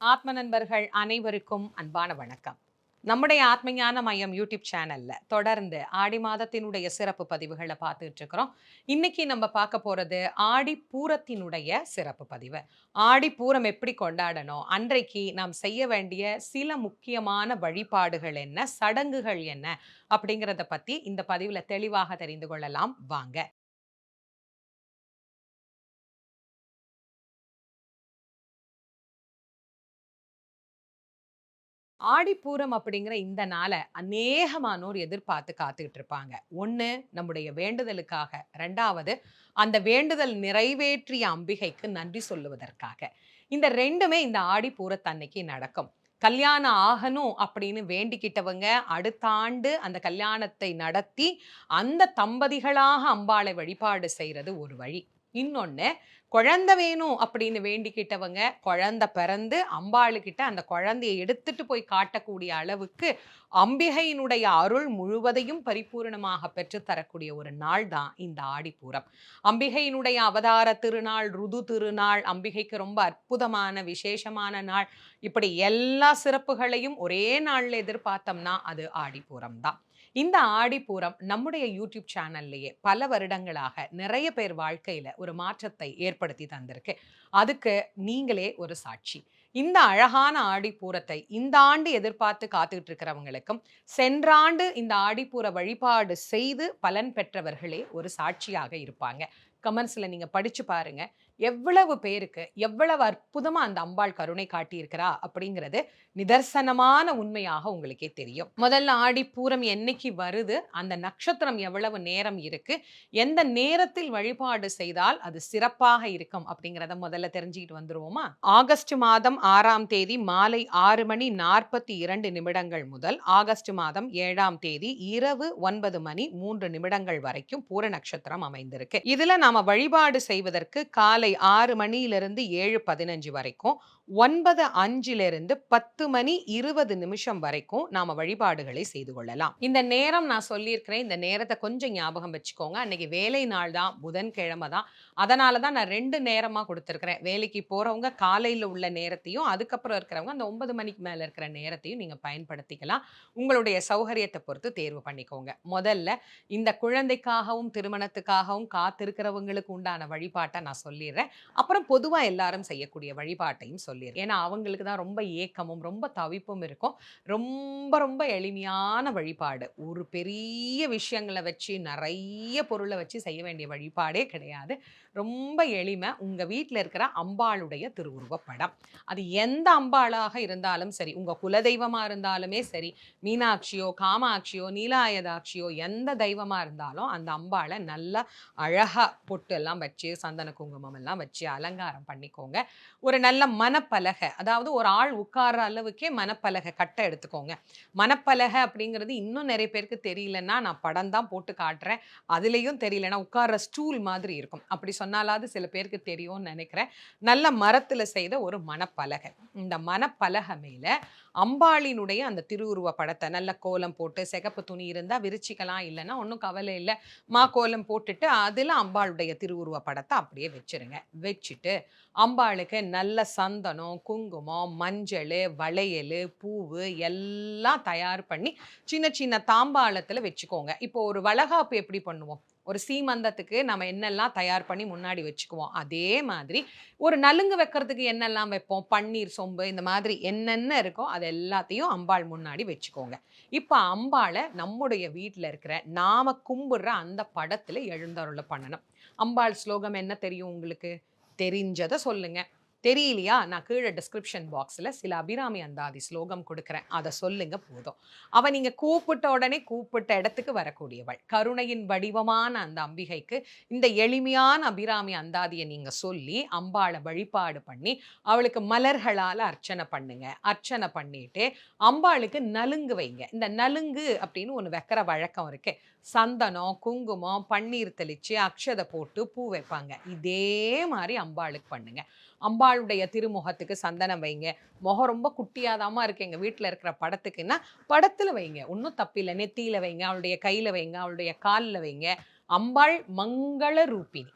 ஆத்ம நண்பர்கள் அனைவருக்கும் அன்பான வணக்கம். நம்முடைய ஆத்மஞான மையம் யூடியூப் சேனல்ல தொடர்ந்து ஆடி மாதத்தினுடைய சிறப்பு பதிவுகளை பார்த்துட்டு இருக்கிறோம். இன்னைக்கு நம்ம பார்க்க போறது ஆடி பூரத்தினுடைய சிறப்பு பதிவு. ஆடி பூரம் எப்படி கொண்டாடணும்? அன்றைக்கு நாம் செய்ய வேண்டிய சில முக்கியமான வழிபாடுகள் என்ன? சடங்குகள் என்ன? அப்படிங்கிறத பத்தி இந்த பதிவுல தெளிவாக தெரிந்து கொள்ளலாம். வாங்க. ஆடிப்பூரம் அப்படிங்கிற இந்த நாளை அநேகமானோர் எதிர்பார்த்து காத்துக்கிட்டு இருப்பாங்க ஒன்று நம்முடைய வேண்டுதலுக்காக. ரெண்டாவது அந்த வேண்டுதல் நிறைவேற்றிய அம்பிகைக்கு நன்றி சொல்லுவதற்காக. இந்த ரெண்டுமே இந்த ஆடிப்பூரத்தன்னைக்கு நடக்கும். கல்யாணம் ஆகணும் அப்படின்னு வேண்டிக்கிட்டவங்க அடுத்த ஆண்டு அந்த கல்யாணத்தை நடத்தி அந்த தம்பதிகளாக அம்பாளை வழிபாடு செய்கிறது ஒரு வழி. இன்னொன்று குழந்தை வேணும் அப்படின்னு வேண்டிக்கிட்டவங்க குழந்தை பிறந்து அம்பாளுக்கிட்ட அந்த குழந்தையை எடுத்துட்டு போய் காட்டக்கூடிய அளவுக்கு அம்பிகையினுடைய அருள் முழுவதையும் பரிபூர்ணமாக பெற்றுத்தரக்கூடிய ஒரு நாள் தான் இந்த ஆடிப்பூரம். அம்பிகையினுடைய அவதார திருநாள் ருது திருநாள் அம்பிகைக்கு ரொம்ப அற்புதமான விசேஷமான நாள். இப்படி எல்லா சிறப்புகளையும் ஒரே நாளில் எதிர்பார்த்தோம்னா அது ஆடிப்பூரம் தான். இந்த ஆடிப்பூரம் நம்முடைய யூடியூப் சேனல்லையே பல வருடங்களாக நிறைய பேர் வாழ்க்கையில ஒரு மாற்றத்தை ஏற்படுத்தி தந்திருக்கு. அதுக்கு நீங்களே ஒரு சாட்சி. இந்த அழகான ஆடிப்பூரத்தை இந்த ஆண்டு எதிர்பார்த்து காத்துக்கிட்டு இருக்கிறவங்களுக்கும் சென்றாண்டு இந்த ஆடிப்பூர வழிபாடு செய்து பலன் பெற்றவர்களே ஒரு சாட்சியாக இருப்பாங்க. கமெண்ட்ஸில் நீங்கள் படித்து பாருங்க. எவ்வளவு பேருக்கு எவ்வளவு அற்புதமா அந்த அம்பாள் கருணை காட்டியிருக்கிறா அப்படிங்கிறது நிதர்சனமான உண்மையாக உங்களுக்கே தெரியும். முதல்ல ஆடி பூரம் என்னைக்கு வருது? அந்த நட்சத்திரம் எவ்வளவு நேரம் இருக்கு? எந்த நேரத்தில் வழிபாடு செய்தால் அது சிறப்பாக இருக்கும் அப்படிங்கிறத முதல்ல தெரிஞ்சுக்கிட்டு வந்துருவோமா? ஆகஸ்ட் மாதம் ஆறாம் தேதி மாலை ஆறு மணி நாற்பத்தி இரண்டு நிமிடங்கள் முதல் ஆகஸ்ட் மாதம் ஏழாம் தேதி இரவு ஒன்பது மணி மூன்று நிமிடங்கள் வரைக்கும் பூர நட்சத்திரம் அமைந்திருக்கு. இதுல நாம வழிபாடு செய்வதற்கு காலை காலை ஆறு மணியிலிருந்து ஏழு பதினஞ்சு வரைக்கும் ஒன்பது அஞ்சிலிருந்து பத்து மணி இருபது நிமிஷம் வரைக்கும் நாம வழிபாடுகளை செய்து கொள்ளலாம். இந்த நேரம் நான் சொல்லியிருக்கிறேன். இந்த நேரத்தை கொஞ்சம் ஞாபகம் வச்சுக்கோங்க. அன்னைக்கு வேலை நாள் தான் புதன்கிழமை தான். அதனால தான் நான் ரெண்டு நேரமாக கொடுத்துருக்குறேன். வேலைக்கு போகிறவங்க காலையில் உள்ள நேரத்தையும் அதுக்கப்புறம் இருக்கிறவங்க அந்த ஒன்பது மணிக்கு மேலே இருக்கிற நேரத்தையும் நீங்கள் பயன்படுத்திக்கலாம். உங்களுடைய சௌகரியத்தை பொறுத்து தேர்வு பண்ணிக்கோங்க. முதல்ல இந்த குழந்தைக்காகவும் திருமணத்துக்காகவும் காத்திருக்கிறவங்களுக்கு உண்டான வழிபாட்டை நான் சொல்லிடுறேன். அப்புறம் பொதுவாக எல்லாரும் செய்யக்கூடிய வழிபாட்டையும் சொல்லி சொல்லிடுறேன் ஏன்னா அவங்களுக்கு தான் ரொம்ப ஏக்கமும் ரொம்ப தவிப்பும் இருக்கும். ரொம்ப ரொம்ப எளிமையான வழிபாடு. ஒரு பெரிய விஷயங்களை வச்சு நிறைய பொருளை வச்சு செய்ய வேண்டிய வழிபாடே கிடையாது. ரொம்ப எளிமை. உங்கள் வீட்டில் இருக்கிற அம்பாளுடைய திருவுருவப்படம். அது எந்த அம்பாளாக இருந்தாலும் சரி உங்கள் குலதெய்வமாக இருந்தாலுமே சரி மீனாட்சியோ காமாட்சியோ நீலாயதாட்சியோ எந்த தெய்வமாக இருந்தாலும் அந்த அம்பாளை நல்லா அழகாக பொட்டு எல்லாம் வச்சு சந்தன குங்குமம் எல்லாம் வச்சு அலங்காரம் பண்ணிக்கோங்க. ஒரு நல்ல மன மனப்பலகை. அதாவது ஒரு ஆள் உட்கார்ற அளவுக்கே மனப்பலகை கட்டை எடுத்துக்கோங்க. மனப்பலகை அப்படிங்கிறது இன்னும் நிறைய பேருக்கு தெரியலன்னா நான் படம் தான் போட்டு காட்டுறேன். அதுலேயும் தெரியலன்னா உட்கார்ற ஸ்டூல் மாதிரி இருக்கும். அப்படி சொன்னாலாவது சில பேருக்கு தெரியும்னு நினைக்கிறேன். நல்ல மரத்தில் செய்த ஒரு மனப்பலகை. இந்த மனப்பலகை மேலே அம்பாளினுடைய அந்த திருவுருவ படத்தை நல்ல கோலம் போட்டு சிகப்பு துணி இருந்தால் விரிச்சிக்கலாம் இல்லைன்னா ஒன்றும் கவலை இல்லை மா கோலம் போட்டுட்டு அதில் அம்பாளுடைய திருவுருவ படத்தை அப்படியே வச்சுருங்க. வச்சுட்டு அம்பாளுக்கு நல்ல சந்தனம் குங்குமம் மஞ்சள் வளையல் பூவு எல்லாம் தயார் பண்ணி சின்ன சின்ன தாம்பாளத்தில் வச்சுக்கோங்க. இப்போ ஒரு வளகாப்பு எப்படி பண்ணுவோம்? ஒரு சீமந்தத்துக்கு நம்ம என்னெல்லாம் தயார் பண்ணி முன்னாடி வச்சுக்குவோம். அதே மாதிரி ஒரு நலுங்கு வைக்கிறதுக்கு என்னெல்லாம் வைப்போம்? பன்னீர் சொம்பு இந்த மாதிரி என்னென்ன இருக்கோ அது எல்லாத்தையும் அம்பாள் முன்னாடி வச்சுக்கோங்க. இப்போ அம்பாளை நம்முடைய வீட்டில் இருக்கிற நாம கும்பிடுற அந்த படத்தில் எழுந்தருளை பண்ணணும். அம்பாள் ஸ்லோகம் என்ன தெரியும் உங்களுக்கு? தெரிஞ்சதை சொல்லுங்கள் தெரியலையா? நான் கீழே டிஸ்கிரிப்ஷன் பாக்ஸில் சில அபிராமி அந்தாதி ஸ்லோகம் கொடுக்குறேன். அதை சொல்லுங்க போதும். அவள் நீங்கள் கூப்பிட்ட உடனே கூப்பிட்ட இடத்துக்கு வரக்கூடியவள். கருணையின் வடிவமான அந்த அம்பிகைக்கு இந்த எளிமையான அபிராமி அந்தாதியை நீங்கள் சொல்லி அம்பாளை வழிபாடு பண்ணி அவளுக்கு மலர்களால் அர்ச்சனை பண்ணுங்க. அர்ச்சனை பண்ணிட்டு அம்பாளுக்கு நலுங்கு வைங்க. இந்த நலுங்கு அப்படின்னு ஒன்று வைக்கிற வழக்கம் இருக்கு. சந்தனம் குங்குமம் பன்னீர் தெளித்து அக்ஷதை போட்டு பூ வைப்பாங்க. இதே மாதிரி அம்பாளுக்கு பண்ணுங்க. அம்பாளுடைய திருமுகத்துக்கு சந்தனம் வைங்க. முகம் ரொம்ப குட்டியாதாமா இருக்கு எங்கள் வீட்டில் இருக்கிற படத்துக்குன்னா படத்தில் வைங்க. ஒன்றும் தப்பில்லை. நெத்தியில் வைங்க அவளுடைய கையில் வைங்க அவளுடைய காலில் வைங்க. அம்பாள் மங்கள ரூபினி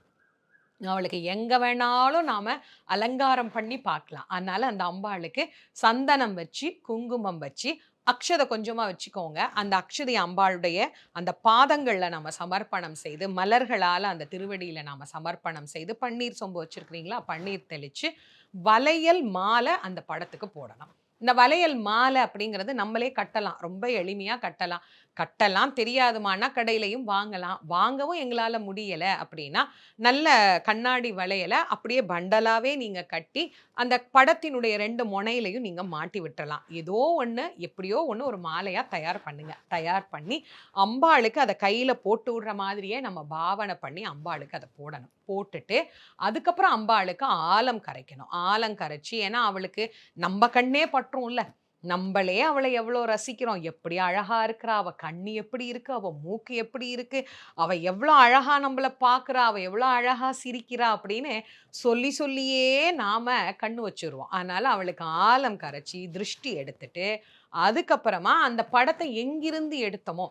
அவளுக்கு எங்கே வேணாலும் நாம் அலங்காரம் பண்ணி பார்க்கலாம். அதனால் அந்த அம்பாளுக்கு சந்தனம் வச்சு குங்குமம் வச்சு அக்ஷதை கொஞ்சமாக வச்சுக்கோங்க. அந்த அக்ஷதை அம்பாளுடைய அந்த பாதங்களில் நம்ம சமர்ப்பணம் செய்து மலர்களால் அந்த திருவடியில் நாம் சமர்ப்பணம் செய்து பன்னீர் சொம்பு வச்சுருக்கிறீங்களா? பன்னீர் தெளித்து வளையல் மாலை அந்த படத்துக்கு போடலாம். இந்த வளையல் மாலை அப்படிங்கிறது நம்மளே கட்டலாம். ரொம்ப எளிமையாக கட்டலாம். கட்டலாம் தெரியாதுமானா கடையிலையும் வாங்கலாம். வாங்கவும் எங்களால் முடியலை அப்படின்னா நல்ல கண்ணாடி வளையலை அப்படியே பண்டலாகவே நீங்கள் கட்டி அந்த படத்தினுடைய ரெண்டு முனையிலையும் நீங்கள் மாட்டி விட்டுறலாம். ஏதோ ஒன்று எப்படியோ ஒன்று ஒரு மாலையாக தயார் பண்ணுங்கள் தயார் பண்ணி அம்பாளுக்கு அதை கையில் போட்டு விடுற மாதிரியே நம்ம பாவனை பண்ணி அம்பாளுக்கு அதை போடணும். போட்டுட்டு அதுக்கப்புறம் அம்பாளுக்கு ஆலம் கரைக்கணும். ஆலம் கரைச்சி ஏன்னா அவளுக்கு நம்ம கண்ணே பட்டுரும்ல நம்மளே அவளை எவ்வளோ ரசிக்கிறோம். எப்படி அழகா இருக்கிறா? அவள் கண் எப்படி இருக்கு? அவள் மூக்கு எப்படி இருக்கு? அவள் எவ்வளோ அழகா நம்மள பார்க்கறா? அவள் எவ்வளோ அழகா சிரிக்கிறா? அப்படின்னு சொல்லி சொல்லியே நாம கண்ணு வச்சிருவோம். அதனால அவளுக்கு ஆலம் கரைச்சி திருஷ்டி எடுத்துட்டு அதுக்கப்புறமா அந்த படத்தை எங்கிருந்து எடுத்தோமோ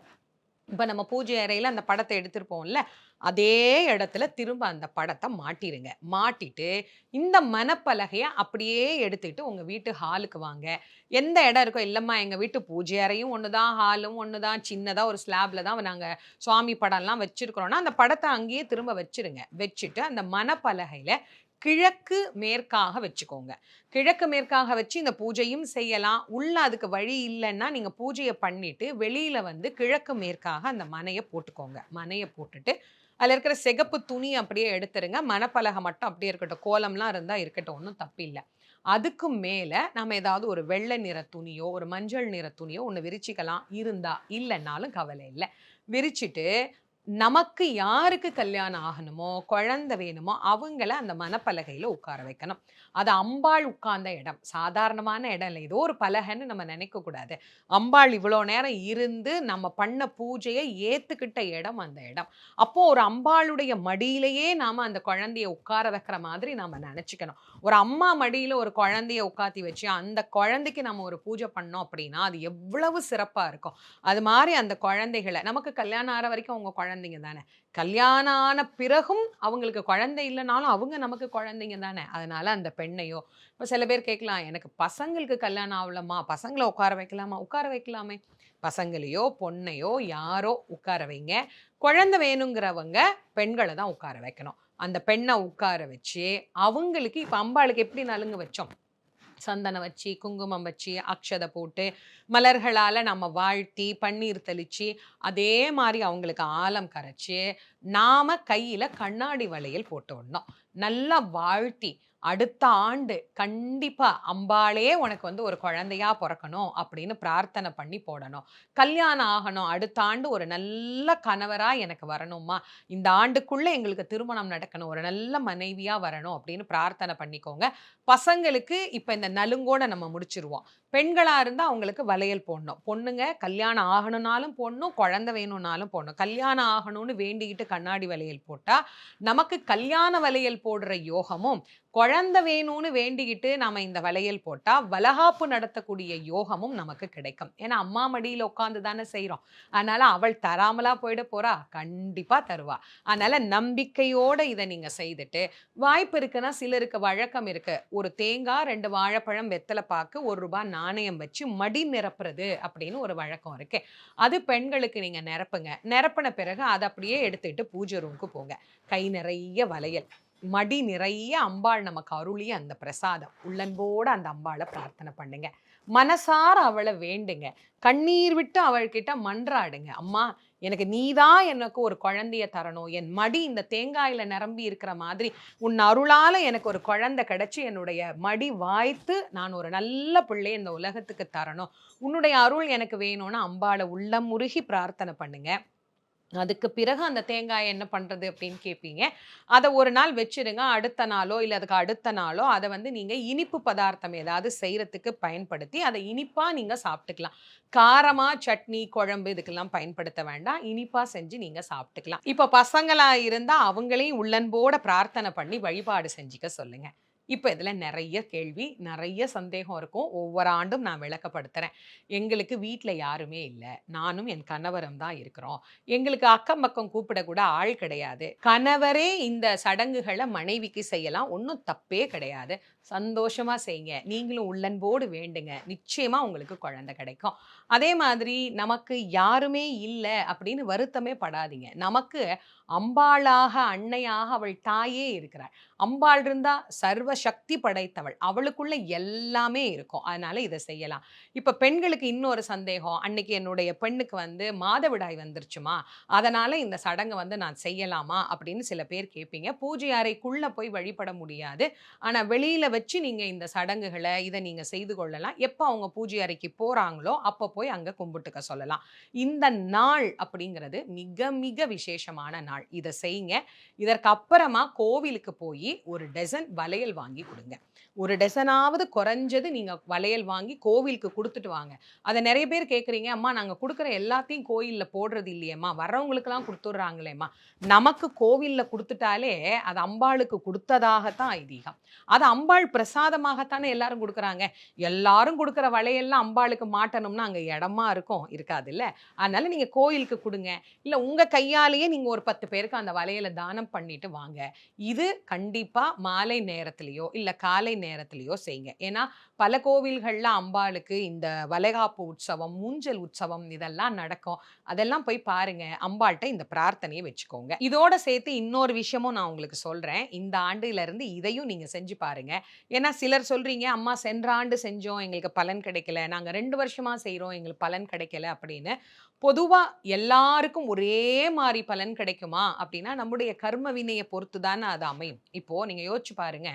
இப்போ நம்ம பூஜை அறையில் அந்த படத்தை எடுத்திருப்போம்ல அதே இடத்துல திரும்ப அந்த படத்தை மாட்டிடுங்க மாட்டிட்டு இந்த மனப்பலகையை அப்படியே எடுத்துட்டு உங்கள் வீட்டு ஹாலுக்கு வாங்க. எந்த இடம் இருக்கோ இல்லைம்மா எங்கள் வீட்டு பூஜை அறையும் ஒன்று தான் ஹாலும் ஒன்று தான் சின்னதாக ஒரு ஸ்லாப்ல தான் நாங்கள் சுவாமி படம்லாம் வச்சுருக்கிறோன்னா அந்த படத்தை அங்கேயே திரும்ப வச்சுருங்க. வச்சுட்டு அந்த மனப்பலகையில் கிழக்கு மேற்காக வச்சுக்கோங்க. கிழக்கு மேற்காக வச்சு இந்த பூஜையும் செய்யலாம். உள்ள அதுக்கு வழி இல்லைன்னா நீங்கள் பூஜையை பண்ணிட்டு வெளியில் வந்து கிழக்கு மேற்காக அந்த மனையை போட்டுக்கோங்க. மனையை போட்டுட்டு அதில் இருக்கிற சிகப்பு துணி அப்படியே எடுத்துருங்க. மணப்பலகை மட்டும் அப்படியே இருக்கட்டும். கோலம்லாம் இருந்தால் இருக்கட்டும். ஒன்றும் தப்பில்லை அதுக்கு மேலே நம்ம ஏதாவது ஒரு வெள்ளை நிற துணியோ ஒரு மஞ்சள் நிற துணியோ ஒன்று விரிச்சிக்கலாம். இருந்தா இல்லைன்னாலும் கவலை இல்லை. விரிச்சிட்டு நமக்கு யாருக்கு கல்யாணம் ஆகணுமோ குழந்தை வேணுமோ அவங்கள அந்த மனப்பலகையில் உட்கார வைக்கணும். அது அம்பாள் உட்கார்ந்த இடம். சாதாரணமான இடம் இல்லை. ஏதோ ஒரு பலகைன்னு நம்ம நினைக்கக்கூடாது அம்பாள் இவ்வளோ நேரம் இருந்து நம்ம பண்ண பூஜையை ஏற்றுக்கிட்ட இடம் அந்த இடம். அப்போது ஒரு அம்பாளுடைய மடியிலேயே நாம் அந்த குழந்தைய உட்கார வைக்கிற மாதிரி நாம் நினச்சிக்கணும். ஒரு அம்மா மடியில் ஒரு குழந்தைய உட்காத்தி வச்சு அந்த குழந்தைக்கு நம்ம ஒரு பூஜை பண்ணோம் அப்படின்னா அது எவ்வளவு சிறப்பாக இருக்கும். அது மாதிரி அந்த குழந்தைகளை நமக்கு கல்யாணம் ஆகிற வரைக்கும் அவங்க குழந்தை குழந்தைங்க தானே. கல்யாணம் ஆன பிறகும் அவங்களுக்கு குழந்தை இல்லைனாலும் அவங்க நமக்கு குழந்தைங்க தானே. அதனால அந்த பெண்ணையோ இப்போ சில பேர் கேட்கலாம் எனக்கு பசங்களுக்கு கல்யாணம் ஆகலம்மா பசங்களை உட்கார வைக்கலாமா? உட்கார வைக்கலாமே. பசங்களையோ பொண்ணையோ யாரோ உட்கார வைங்க. குழந்தை வேணுங்கிறவங்க பெண்களை தான் உட்கார வைக்கணும். அந்த பெண்ணை உட்கார வச்சு அவங்களுக்கு இப்போ அம்பாளுக்கு எப்படி நலுங்க வச்சோம்? சந்தனம் வச்சு குங்குமம் வச்சு அக்ஷதை போட்டு மலர்களால் நம்ம வாழ்த்தி பன்னீர் தெளித்து அதே மாதிரி அவங்களுக்கு ஆலம் கரைச்சி நாம் கையில் கண்ணாடி வளையல் போட்டு விடணும் நல்லா வாழ்த்தி அடுத்த ஆண்டு கண்டிப்பா அம்பாளே உனக்கு வந்து ஒரு குழந்தையா பிறக்கணும் அப்படின்னு பிரார்த்தனை பண்ணி போடணும். கல்யாணம் ஆகணும் அடுத்த ஆண்டு ஒரு நல்ல கணவரா எனக்கு வரணுமா? இந்த ஆண்டுக்குள்ள எங்களுக்கு திருமணம் நடக்கணும் ஒரு நல்ல மனைவியா வரணும் அப்படின்னு பிரார்த்தனை பண்ணிக்கோங்க. பசங்களுக்கு இப்ப இந்த நலுங்கோட நம்ம முடிச்சிருவோம். பெண்களா இருந்தா அவங்களுக்கு வளையல் போடணும். பொண்ணுங்க கல்யாணம் ஆகணும்னாலும் போடணும் குழந்தை வேணும்னாலும் போடணும். கல்யாணம் ஆகணும்னு வேண்டிக்கிட்டு கண்ணாடி வளையல் போட்டா நமக்கு கல்யாண வளையல் போடுற யோகமும் குழந்த வேணும்னு வேண்டிக்கிட்டு நாம இந்த வளையல் போட்டா வலகாப்பு நடத்தக்கூடிய யோகமும் நமக்கு கிடைக்கும். ஏன்னா அம்மா மடியில் உட்காந்து தானே செய்கிறோம் அதனால அவள் தராமலா போயிட போறா கண்டிப்பா தருவா. அதனால நம்பிக்கையோட இதை நீங்க செய்துட்டு வாய்ப்பு இருக்குன்னா சிலருக்கு வழக்கம் இருக்கு. ஒரு தேங்காய் ரெண்டு வாழைப்பழம் வெத்தலை பாக்கு ஒரு ரூபாய் நாணயம் வச்சு மடி நிரப்புறது அப்படின்னு ஒரு வழக்கம் இருக்கு. அது பெண்களுக்கு நீங்க நிரப்புங்க. நிரப்பின பிறகு அதை அப்படியே எடுத்துட்டு பூஜை ரூமுக்கு போங்க. கை நிறைய வளையல். மடி நிறைய அம்பாள் நமக்கு அருளிய அந்த பிரசாதம். உள்ளன்போடு அந்த அம்பாளை பிரார்த்தனை பண்ணுங்க. மனசார அவளை வேண்டுங்க. கண்ணீர் விட்டு அவள்கிட்ட மன்றாடுங்க. அம்மா எனக்கு நீதான் எனக்கு ஒரு குழந்தைய தரணும். என் மடி இந்த தேங்காயில நிரம்பி இருக்கிற மாதிரி உன் அருளால் எனக்கு ஒரு குழந்தை கிடச்சி என்னுடைய மடி வாய்த்து நான் ஒரு நல்ல பிள்ளை இந்த உலகத்துக்கு தரணும். உன்னுடைய அருள் எனக்கு வேணும்னு அம்பாளை உள்ளம் முருகி பிரார்த்தனை பண்ணுங்கள் அதுக்கு பிறகு அந்த தேங்காயை என்ன பண்ணுறது அப்படின்னு கேட்பீங்க அதை ஒரு நாள் வச்சிருங்க. அடுத்த நாளோ இல்லை அதுக்கு அடுத்த நாளோ அதை வந்து நீங்கள் இனிப்பு பதார்த்தம் ஏதாவது செய்கிறதுக்கு பயன்படுத்தி அதை இனிப்பாக நீங்கள் சாப்பிட்டுக்கலாம். காரமாக சட்னி குழம்பு இதுக்கெல்லாம் பயன்படுத்த வேண்டாம். இனிப்பாக செஞ்சு நீங்கள் சாப்பிட்டுக்கலாம். இப்போ பசங்களாக இருந்தால் அவங்களையும் உள்ளன்போட பிரார்த்தனை பண்ணி வழிபாடு செஞ்சுக்க சொல்லுங்கள் இப்போ இதில் நிறைய கேள்வி நிறைய சந்தேகம் இருக்கும். ஒவ்வொரு ஆண்டும் நான் விளக்கப்படுத்துகிறேன் எங்களுக்கு வீட்டில் யாருமே இல்லை. நானும் என் கணவரும் தான் இருக்கிறோம். எங்களுக்கு அக்கம் பக்கம் கூப்பிட கூட ஆள் கிடையாது. கணவரே இந்த சடங்குகளை மனைவிக்கு செய்யலாம். ஒன்றும் தப்பே கிடையாது. சந்தோஷமாக செய்யுங்க. நீங்களும் உள்ளன்போடு வேண்டுங்க. நிச்சயமாக உங்களுக்கு குழந்தை கிடைக்கும். அதே மாதிரி நமக்கு யாருமே இல்லை அப்படின்னு வருத்தமே படாதீங்க. நமக்கு அம்பாளாக அன்னையாக அவள் தாயே இருக்கிறாள். அம்பாள் இருந்தா சர்வ சக்தி படைத்தவள். அவளுக்குள்ள எல்லாமே இருக்கும். அதனால இதை செய்யலாம். இப்போ பெண்களுக்கு இன்னொரு சந்தேகம். அன்னைக்கு என்னுடைய பெண்ணுக்கு வந்து மாதவிடாய் வந்துருச்சுமா? அதனால இந்த சடங்கை வந்து நான் செய்யலாமா? அப்படின்னு சில பேர் கேட்பீங்க. பூஜை அறைக்குள்ள போய் வழிபட முடியாது. ஆனால் வெளியில வச்சு நீங்க இந்த சடங்குகளை இதை நீங்க செய்து கொள்ளலாம். எப்போ அவங்க பூஜை அறைக்கு போறாங்களோ அப்போ போய் அங்கே கும்பிட்டுக்க சொல்லலாம். இந்த நாள் அப்படிங்கிறது மிக மிக விசேஷமான நாள். இதை செய்யுங்க. இதற்கு அப்புறமா கோவிலுக்கு போய் ஒரு டசன் வளையல் வாங்கி கொடுங்க. ஒரு டசனாவது குறைஞ்சது நீங்கள் வளையல் வாங்கி கோவிலுக்கு கொடுத்துட்டு வாங்க. அதை நிறைய பேர் கேட்குறீங்க அம்மா நாங்கள் கொடுக்குற எல்லாத்தையும் கோயிலில் போடுறது இல்லையேம்மா. வர்றவங்களுக்கெல்லாம் கொடுத்துட்றாங்களேம்மா. நமக்கு கோவிலில் கொடுத்துட்டாலே அது அம்பாளுக்கு கொடுத்ததாகத்தான் ஐதீகம். அது அம்பாள் பிரசாதமாகத்தானே எல்லாரும் கொடுக்குறாங்க. எல்லாரும் கொடுக்குற வளையல்லாம் அம்பாளுக்கு மாட்டணும்னா அங்கே இடமா இருக்கும் இருக்காது இல்லை அதனால நீங்கள் கோயிலுக்கு கொடுங்க. இல்லை உங்கள் கையாலேயே நீங்கள் ஒரு பத்து பேருக்கு அந்த வளையலை தானம் பண்ணிட்டு வாங்க. இது கண்டிப்பாக மாலை நேரத்துலையோ இல்லை காலை நேரத்திலேயோ செய்யுங்க ஏன்னா பல கோவில்கள்ல அம்பாளுக்கு இந்த வளைகாப்பு உற்சவம் மூஞ்சல் உற்சவம் இதெல்லாம் நடக்கும். அதெல்லாம் போய் பாருங்க. அம்பாள்கிட்ட இந்த பிரார்த்தனையை வச்சுக்கோங்க. இதோட சேர்த்து இன்னொரு விஷயமும் நான் உங்களுக்கு சொல்கிறேன் இந்த ஆண்டுலேருந்து இதையும் நீங்கள் செஞ்சு பாருங்க. ஏன்னா சிலர் சொல்கிறீங்க அம்மா சென்ற ஆண்டு செஞ்சோம். எங்களுக்கு பலன் கிடைக்கல. நாங்கள் ரெண்டு வருஷமாக செய்கிறோம் எங்களுக்கு பலன் கிடைக்கல. அப்படின்னு. பொதுவாக எல்லாருக்கும் ஒரே மாதிரி பலன் கிடைக்குமா? அப்படின்னா நம்முடைய கர்ம வினையை பொறுத்து தானே அது அமையும். இப்போது நீங்கள் யோசிச்சு பாருங்க.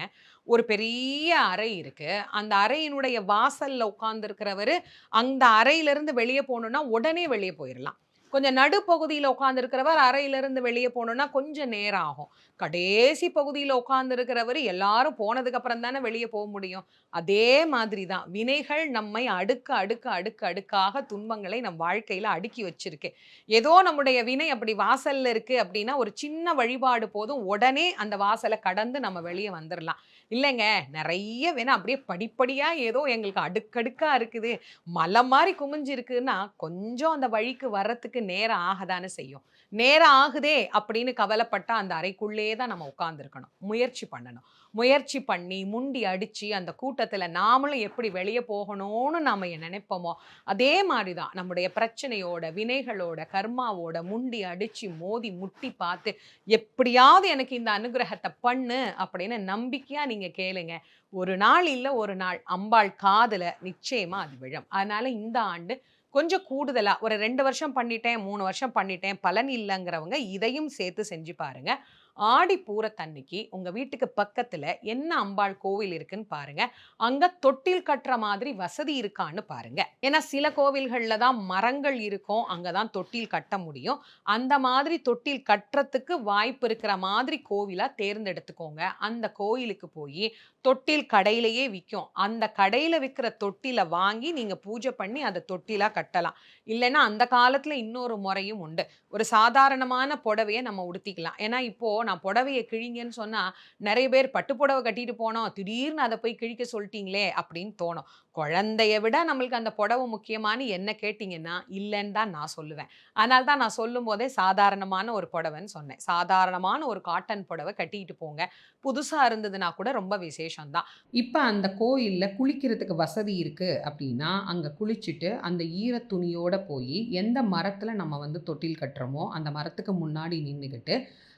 ஒரு பெரிய அறை இருக்கு. அந்த அறையினுடைய வாசல்ல உட்காந்துருக்கிறவர் அந்த அறையிலிருந்து வெளியே போகணுன்னா உடனே வெளியே போயிடலாம் கொஞ்சம் நடுப்பகுதியில் உட்காந்துருக்கிறவர் அறையிலிருந்து வெளியே போகணுன்னா கொஞ்சம் நேரம் ஆகும். கடைசி பகுதியில் உட்காந்துருக்கிறவர் எல்லாரும் போனதுக்கப்புறம் தானே வெளியே போக முடியும். அதே மாதிரி தான் வினைகள் நம்மை அடுக்கு அடுக்கு அடுக்கு அடுக்காக துன்பங்களை நம் வாழ்க்கையில் அடுக்கி வச்சிருக்கு. ஏதோ நம்முடைய வினை அப்படி வாசலில் இருக்குது அப்படின்னா ஒரு சின்ன வழிபாடு போதும். உடனே அந்த வாசலை கடந்து நம்ம வெளியே வந்துடலாம் இல்லைங்க. நிறைய வேணா அப்படியே படிப்படியாக ஏதோ எங்களுக்கு அடுக்கடுக்காக இருக்குது. மலை மாதிரி குமிஞ்சிருக்குன்னா கொஞ்சம் அந்த வழிக்கு வர்றதுக்கு நேரம் ஆகதானே செய்யும். நேரம் ஆகுதே அப்படின்னு கவலைப்பட்டா அந்த அறைக்குள்ளே தான் நம்ம உட்காந்துருக்கணும் முயற்சி பண்ணணும். முயற்சி பண்ணி முண்டி அடித்து அந்த கூட்டத்தில் நாமளும் எப்படி வெளியே போகணும்னு நாம் நினைப்போமோ அதே மாதிரி தான் நம்முடைய பிரச்சனையோட வினைகளோட கர்மாவோட முண்டி அடித்து மோதி முட்டி பார்த்து எப்படியாவது எனக்கு இந்த அனுகிரகத்தை பண்ணு அப்படின்னு நம்பிக்கையாக நீங்கள் கேளுங்க. ஒரு நாள் இல்லை ஒரு நாள். அம்பாள் காதில் நிச்சயமாக அது விழும். அதனால இந்த ஆண்டு கொஞ்சம் கூடுதலாக ஒரு ரெண்டு வருஷம் பண்ணிட்டேன் மூணு வருஷம் பண்ணிட்டேன் பலன் இல்லைங்கிறவங்க இதையும் சேர்த்து செஞ்சு பாருங்க. ஆடி பூரத்தன்னைக்கு உங்கள் வீட்டுக்கு பக்கத்தில் என்ன அம்பாள் கோவில் இருக்குன்னு பாருங்க. அங்கே தொட்டில் கட்டுற மாதிரி வசதி இருக்கான்னு பாருங்க. ஏன்னா சில கோவில்களில் தான் மரங்கள் இருக்கும் அங்கே தான் தொட்டில் கட்ட முடியும். அந்த மாதிரி தொட்டில் கட்டுறதுக்கு வாய்ப்பு இருக்கிற மாதிரி கோவிலாக தேர்ந்தெடுத்துக்கோங்க. அந்த கோயிலுக்கு போய் தொட்டில் கடையிலேயே விற்கும் அந்த கடையில் விற்கிற தொட்டில வாங்கி நீங்கள் பூஜை பண்ணி அதை தொட்டிலாக கட்டலாம். இல்லைன்னா அந்த காலத்தில் இன்னொரு முறையும் உண்டு. ஒரு சாதாரணமான புடவையை நம்ம உடுத்திக்கலாம். ஏன்னா இப்போது நான் புடவையை கிழிங்கன்னு சொன்னால் நிறைய பேர் பட்டு புடவை கட்டிட்டு போனோம் திடீர்னு அதை போய் கிழிக்க சொல்லிட்டீங்களே அப்படின்னு தோணும். குழந்தைய விட நம்மளுக்கு அந்த புடவை முக்கியமானு என்ன கேட்டிங்கன்னா இல்லைன்னு தான் நான் சொல்லுவேன். அதனால தான் நான் சொல்லும் போதே சாதாரணமான ஒரு புடவைன்னு சொன்னேன். சாதாரணமான ஒரு காட்டன் புடவை கட்டிக்கிட்டு போங்க. புதுசாக இருந்ததுன்னா கூட ரொம்ப விசேஷம் தான் இப்போ அந்த கோயிலில் குளிக்கிறதுக்கு வசதி இருக்குது அப்படின்னா அங்கே குளிச்சுட்டு அந்த ஈர துணியோடு போய் எந்த மரத்தில் நம்ம வந்து தொட்டில் கட்டுறோமோ அந்த மரத்துக்கு முன்னாடி நின்றுக்கிட்டு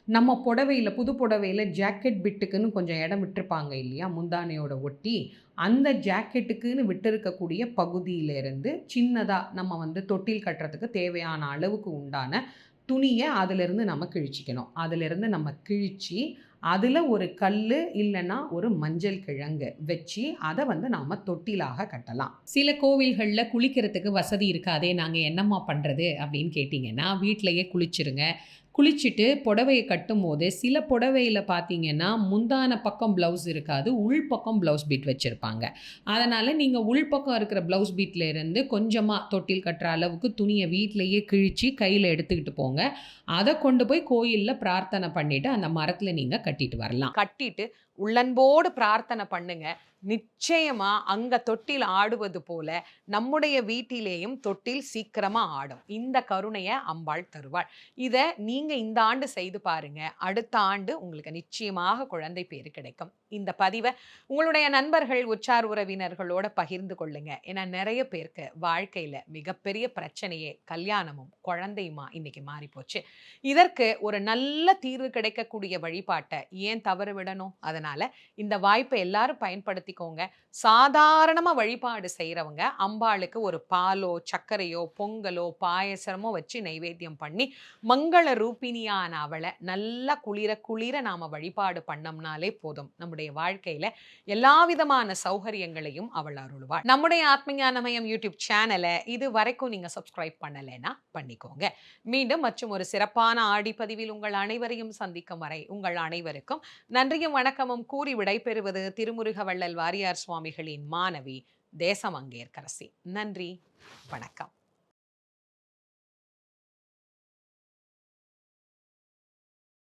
நம்ம புடவையில் புது புடவையில் ஜாக்கெட் பிட்டுக்குன்னு கொஞ்சம் இடம் விட்டுருப்பாங்க இல்லையா முந்தானையோட ஒட்டி அந்த ஜாக்கெட்டுக்குன்னு விட்டிருக்கக்கூடிய பகுதியிலேருந்து சின்னதாக நம்ம வந்து தொட்டில் கட்டுறதுக்கு தேவையான அளவுக்கு உண்டான துணியை அதிலிருந்து நம்ம கிழிச்சிக்கணும். அதிலிருந்து நம்ம கிழிச்சு அதில் ஒரு கல் இல்லைன்னா ஒரு மஞ்சள் கிழங்கு வச்சு அதை வந்து நாம் தொட்டிலாக கட்டலாம். சில கோவில்களில் குளிக்கிறதுக்கு வசதி இருக்காதே நாங்கள் என்னம்மா பண்ணுறது அப்படின்னு கேட்டிங்கன்னா வீட்டிலையே குளிச்சிருங்க. குளிச்சுட்டு புடவையை கட்டும் போது சில புடவையில் பார்த்தீங்கன்னா முந்தான பக்கம் ப்ளவுஸ் இருக்காது உள் பக்கம் ப்ளவுஸ் பீட் வச்சுருப்பாங்க. அதனால் நீங்கள் உள் பக்கம் இருக்கிற ப்ளவுஸ் பீட்டில் இருந்து கொஞ்சமாக தொட்டில் கட்டுற அளவுக்கு துணியை வீட்டிலையே கிழிச்சு கையில் எடுத்துக்கிட்டு போங்க. அதை கொண்டு போய் கோயிலில் பிரார்த்தனை பண்ணிவிட்டு அந்த மரத்தில் நீங்கள் கட்டிட்டு வரலாம். கட்டிட்டு உள்ளன்போடு பிரார்த்தனை பண்ணுங்க. நிச்சயமா அங்க தொட்டில் ஆடுவது போல நம்முடைய வீட்டிலேயும் தொட்டில் சீக்கிரமா ஆடும். இந்த கருணையை அம்பாள் தருவாள். இதை நீங்க இந்த ஆண்டு செய்து பாருங்க. அடுத்த ஆண்டு உங்களுக்கு நிச்சயமாக குழந்தை பேரு கிடைக்கும். இந்த பதிவை உங்களுடைய நண்பர்கள் உச்சார் உறவினர்களோட பகிர்ந்து கொள்ளுங்க. ஏன்னா நிறைய பேருக்கு வாழ்க்கையில மிகப்பெரிய பிரச்சனையே கல்யாணமும் குழந்தையுமா இன்னைக்கு மாறி போச்சு இதற்கு ஒரு நல்ல தீர்வு கிடைக்கக்கூடிய வழிபாட்டை ஏன் தவறு விடணும்? அதனால் இந்த வாய்ப்பை எல்லாரும் பயன்படுத்திக்கோங்க. சாதாரணமா வழிபாடு செய்கிறவங்க அம்பாளுக்கு ஒரு பாலோ சர்க்கரையோ பொங்கலோ பாயசமோ வச்சு நைவேத்தியம் பண்ணி மங்கள ரூபினியான அவளை நல்லா குளிர குளிர நாம வழிபாடு பண்ணோம்னாலே போதும். நம்முடைய வாழ்க்கையில எல்லா விதமான சௌகரியங்களையும் அவள் அருள்வாள். நம்முடைய ஆத்மஞான மயம் யூடியூப் சேனலை இது வரைக்கும் நீங்க சப்ஸ்கிரைப் பண்ணலைன்னா பண்ணிக்கோங்க. மீண்டும் மற்றும் ஒரு சிறப்பான ஆடிப்பதிவில் உங்கள் அனைவரையும் சந்திக்கும் வரை உங்கள் அனைவருக்கும் நன்றியும் வணக்கமும் கூறி விடைபெறுவது திருமுருக வள்ளல் வாரியார் சுவாமிகளின் மாணவி தேசமங்கேற்கரசி. நன்றி. வணக்கம்.